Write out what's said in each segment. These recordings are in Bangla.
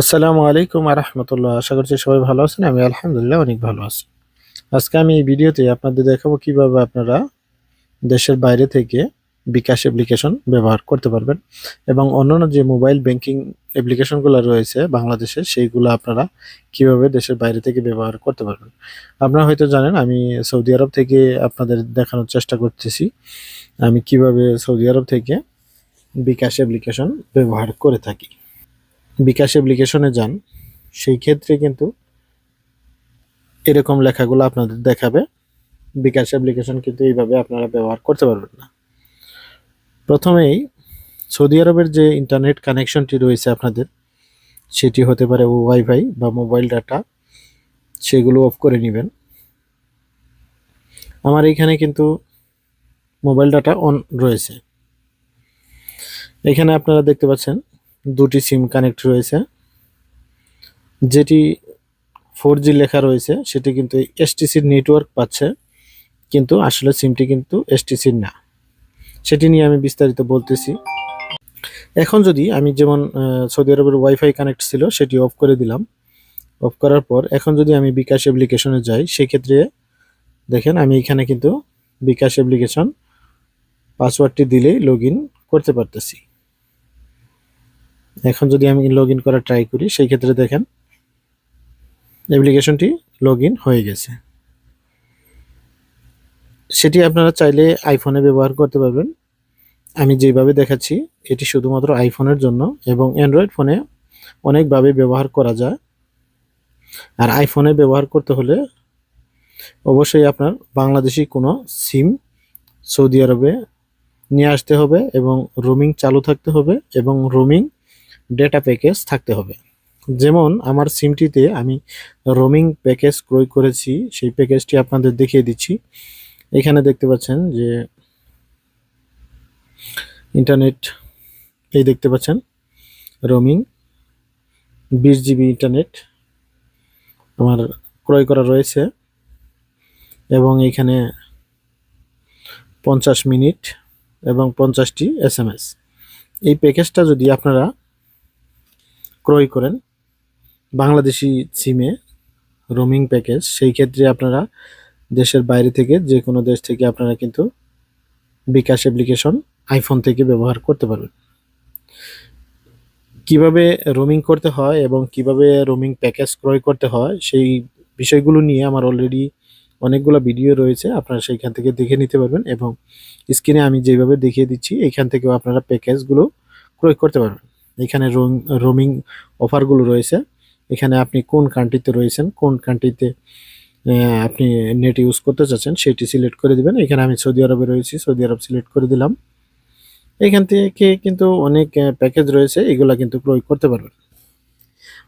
আসসালামু আলাইকুম আরহামতুল্লাহ আশা করছি সবাই ভালো আছেন, আমি আলহামদুলিল্লাহ অনেক ভালো আছি। আজকে আমি এই ভিডিওতে আপনাদের দেখাবো কীভাবে আপনারা দেশের বাইরে থেকে বিকাশ অ্যাপ্লিকেশন ব্যবহার করতে পারবেন এবং অন্যান্য যে মোবাইল ব্যাংকিং অ্যাপ্লিকেশনগুলো রয়েছে বাংলাদেশে, সেইগুলো আপনারা কীভাবে দেশের বাইরে থেকে ব্যবহার করতে পারবেন। আপনারা হয়তো জানেন, আমি সৌদি আরব থেকে আপনাদের দেখানোর চেষ্টা করতেছি, আমি কীভাবে সৌদি আরব থেকে বিকাশ অ্যাপ্লিকেশন ব্যবহার করে থাকি। বিকাশ অ্যাপ্লিকেশনে যান, সেই ক্ষেত্রে কিন্তু এরকম লেখাগুলো আপনাদের দেখাবে। বিকাশ অ্যাপ্লিকেশন কিন্তু এইভাবে আপনারা ব্যবহার করতে পারবেন না। প্রথমেই সৌদি আরবের যে ইন্টারনেট কানেকশনটি রয়েছে আপনাদের, সেটি হতে পারে ওয়াইফাই বা মোবাইল ডাটা সেগুলো অফ করে নেবেন। আমার এখানে কিন্তু মোবাইল ডাটা অন রয়েছে। এখানে আপনারা দেখতে পাচ্ছেন দুটি সিম কানেক্ট রয়েছে। যেটি ফোর জি লেখা রয়েছে, সেটি কিন্তু এসটিসির নেটওয়ার্ক পাচ্ছে, কিন্তু আসলে সিমটি কিন্তু এসটিসির না। সেটি নিয়ে আমি বিস্তারিত বলতেছি। এখন যদি আমি যেমন সৌদি আরবের ওয়াইফাই কানেক্ট ছিল, সেটি অফ করে দিলাম। অফ করার পর, এখন যদি আমি বিকাশ অ্যাপ্লিকেশনে যাই, সেক্ষেত্রে দেখেন আমি এখানে কিন্তু বিকাশ অ্যাপ্লিকেশন পাসওয়ার্ডটি দিলেই লগ করতে পারতেছি। এখন যদি আমি লগ ইন করা ট্রাই করি, সেই ক্ষেত্রে দেখেন অ্যাপ্লিকেশনটি লগ হয়ে গেছে। সেটি আপনারা চাইলে আইফোনে ব্যবহার করতে পারবেন। আমি যেভাবে দেখাচ্ছি, এটি শুধুমাত্র আইফোনের জন্য এবং অ্যান্ড্রয়েড ফোনে অনেকভাবে ব্যবহার করা যায়। আর আইফোনে ব্যবহার করতে হলে অবশ্যই আপনার বাংলাদেশি কোনো সিম সৌদি আরবে নিয়ে আসতে হবে এবং রোমিং চালু থাকতে হবে এবং রোমিং ডেটা প্যাকেজ থাকতে হবে। যেমন আমার সিমটিতে আমি রোমিং প্যাকেজ ক্রয় করেছি, সেই প্যাকেজটি আপনাদের দেখিয়ে দিচ্ছি। এখানে দেখতে পাচ্ছেন যে ইন্টারনেট এই দেখতে পাচ্ছেন রোমিং বিশ জিবি ইন্টারনেট আমার ক্রয় করা রয়েছে এবং এখানে পঞ্চাশ মিনিট এবং পঞ্চাশটি এস এই প্যাকেজটা যদি আপনারা ক্রয় করেন বাংলাদেশি সিমে রোমিং প্যাকেজ। সেই ক্ষেত্রে আপনারা দেশের বাইরে থেকে যে কোনো দেশ থেকে আপনারা কিন্তু বিকাশ অ্যাপ্লিকেশন আইফোন থেকে ব্যবহার করতে পারবেন। কীভাবে রোমিং করতে হয় এবং কীভাবে রোমিং প্যাকেজ ক্রয় করতে হয়, সেই বিষয়গুলো নিয়ে আমার অলরেডি অনেকগুলো ভিডিও রয়েছে, আপনারা সেইখান থেকে দেখে নিতে পারবেন এবং স্ক্রিনে আমি যেভাবে দেখিয়ে দিচ্ছি, এখান থেকেও আপনারা প্যাকেজগুলো ক্রয় করতে পারবেন। এখানে রোমিং অফারগুলো রয়েছে। এখানে আপনি কোন কান্ট্রিতে রয়েছেন, কোন কান্ট্রিতে আপনি নেট ইউজ করতে চাচ্ছেন, সেটি সিলেক্ট করে দিবেন। এখানে আমি সৌদি আরবে রয়েছি, সৌদি আরব সিলেক্ট করে দিলাম। এখান থেকে কিন্তু অনেক প্যাকেজ রয়েছে, এগুলা কিন্তু ক্রয় করতে পারবেন।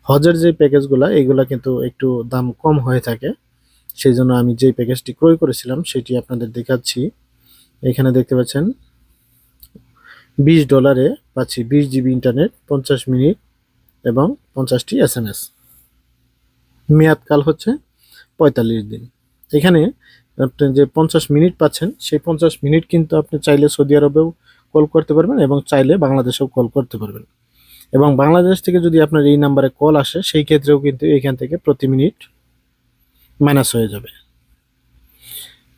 হজের যে প্যাকেজগুলা এগুলা কিন্তু একটু দাম কম হয়ে থাকে। সেই জন্য আমি যে প্যাকেজটি ক্রয় করেছিলাম, সেটি আপনাদের দেখাচ্ছি। এখানে দেখতে পাচ্ছেন বিশ ডলারে পাচ্ছি বিশ জিবি ইন্টারনেট পঞ্চাশ মিনিট এবং পঞ্চাশটি এস এম এস মেয়াদকাল হচ্ছে পঁয়তাল্লিশ দিন। এখানে আপনি যে পঞ্চাশ মিনিট পাচ্ছেন, সেই পঞ্চাশ মিনিট কিন্তু আপনি চাইলে সৌদি আরবেও কল করতে পারবেন এবং চাইলে বাংলাদেশেও কল করতে পারবেন। এবং বাংলাদেশ থেকে যদি আপনার এই নাম্বারে কল আসে, সেই ক্ষেত্রেও কিন্তু এখান থেকে প্রতি মিনিট মাইনাস হয়ে যাবে।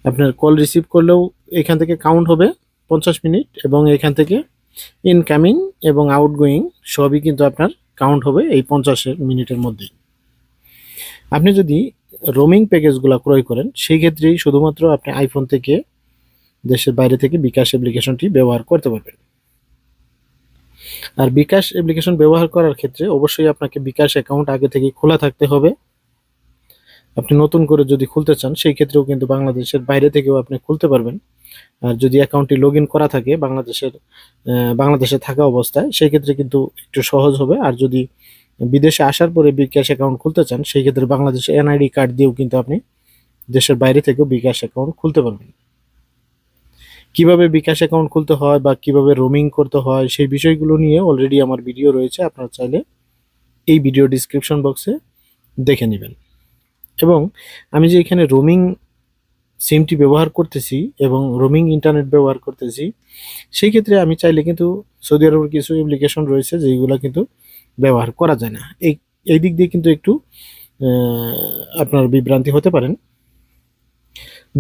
আপনার কল রিসিভ করলেও এখান থেকে কাউন্ট হবে। পঞ্চাশ মিনিট এবং এখান থেকে ইনকামিং এবং আউটগোয়িং সবই কিন্তু আপনার কাউন্ট হবে এই পঞ্চাশের মিনিটের মধ্যেই আপনি যদি রোমিং প্যাকেজগুলো ক্রয় করেন, সেই ক্ষেত্রেই শুধুমাত্র আপনি আইফোন থেকে দেশের বাইরে থেকে বিকাশ অ্যাপ্লিকেশনটি ব্যবহার করতে পারবেন। আর বিকাশ অ্যাপ্লিকেশন ব্যবহার করার ক্ষেত্রে অবশ্যই আপনাকে বিকাশ অ্যাকাউন্ট আগে থেকে খোলা থাকতে হবে। আপনি নতুন করে যদি খুলতে চান, সেই ক্ষেত্রেও কিন্তু বাংলাদেশের বাইরে থেকেও আপনি খুলতে পারবেন। আর যদি অ্যাকাউন্টটি লগ করা থাকে বাংলাদেশের বাংলাদেশে থাকা অবস্থায়, সেই ক্ষেত্রে কিন্তু একটু সহজ হবে। আর যদি বিদেশে আসার পরে বিকাশ অ্যাকাউন্ট খুলতে চান, সেই ক্ষেত্রে বাংলাদেশে এনআইডি কার্ড দিয়েও কিন্তু আপনি দেশের বাইরে থেকেও বিকাশ অ্যাকাউন্ট খুলতে পারবেন। কীভাবে বিকাশ অ্যাকাউন্ট খুলতে হয় বা কীভাবে রোমিং করতে হয়, সেই বিষয়গুলো নিয়ে অলরেডি আমার ভিডিও রয়েছে। আপনারা চাইলে এই ভিডিও ডিসক্রিপশন বক্সে দেখে নেবেন। এবং আমি যে এখানে রোমিং সিমটি ব্যবহার করতেছি এবং রোমিং ইন্টারনেট ব্যবহার করতেছি, সেই ক্ষেত্রে আমি চাইলে কিন্তু সৌদি আরবের কিছু অ্যাপ্লিকেশন রয়েছে যেগুলো কিন্তু ব্যবহার করা যায় না। এই এই দিক দিয়ে কিন্তু একটু আপনার বিভ্রান্তি হতে পারেন।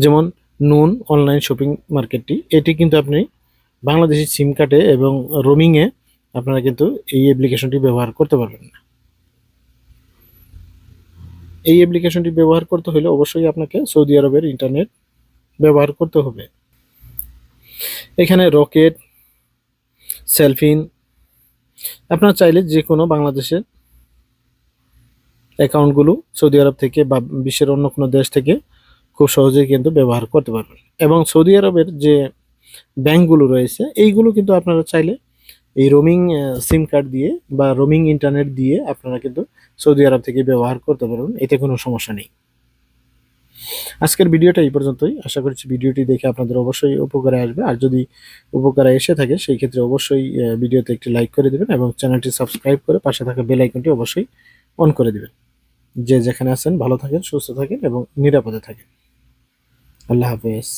যেমন নুন অনলাইন শপিং মার্কেটটি এটি কিন্তু আপনি বাংলাদেশি সিম কার্ডে এবং রোমিংয়ে আপনারা কিন্তু এই অ্যাপ্লিকেশনটি ব্যবহার করতে পারবেন না। এই অ্যাপ্লিকেশনটি ব্যবহার করতে হলে অবশ্যই আপনাকে সৌদি আরবের ইন্টারনেট ব্যবহার করতে হবে। এখানে রকেট সেলফিন আপনারা চাইলে যে কোনো বাংলাদেশের অ্যাকাউন্টগুলো সৌদি আরব থেকে বা বিশ্বের অন্য কোনো দেশ থেকে খুব সহজেই কিন্তু ব্যবহার করতে পারবেন। এবং সৌদি আরবের যে ব্যাংকগুলো রয়েছে, এইগুলো কিন্তু আপনারা চাইলে এই রোমিং সিম কার্ড দিয়ে বা রোমিং ইন্টারনেট দিয়ে আপনারা কিন্তু সৌদি আরব থেকে ব্যবহার করতে পারবেন, এতে কোনো সমস্যা নেই। আজকের ভিডিওটা এই পর্যন্তই। আশা করছি ভিডিওটি দেখে আপনাদের অবশ্যই উপকারে আসবে। আর যদি উপকারে এসে থাকে, সেই ক্ষেত্রে অবশ্যই ভিডিওতে একটি লাইক করে দেবেন এবং চ্যানেলটি সাবস্ক্রাইব করে পাশে থাকা বেল আইকনটি অবশ্যই অন করে দেবেন। যে যেখানে আছেন, ভালো থাকেন, সুস্থ থাকেন এবং নিরাপদে থাকেন। আল্লাহ হাফেজ।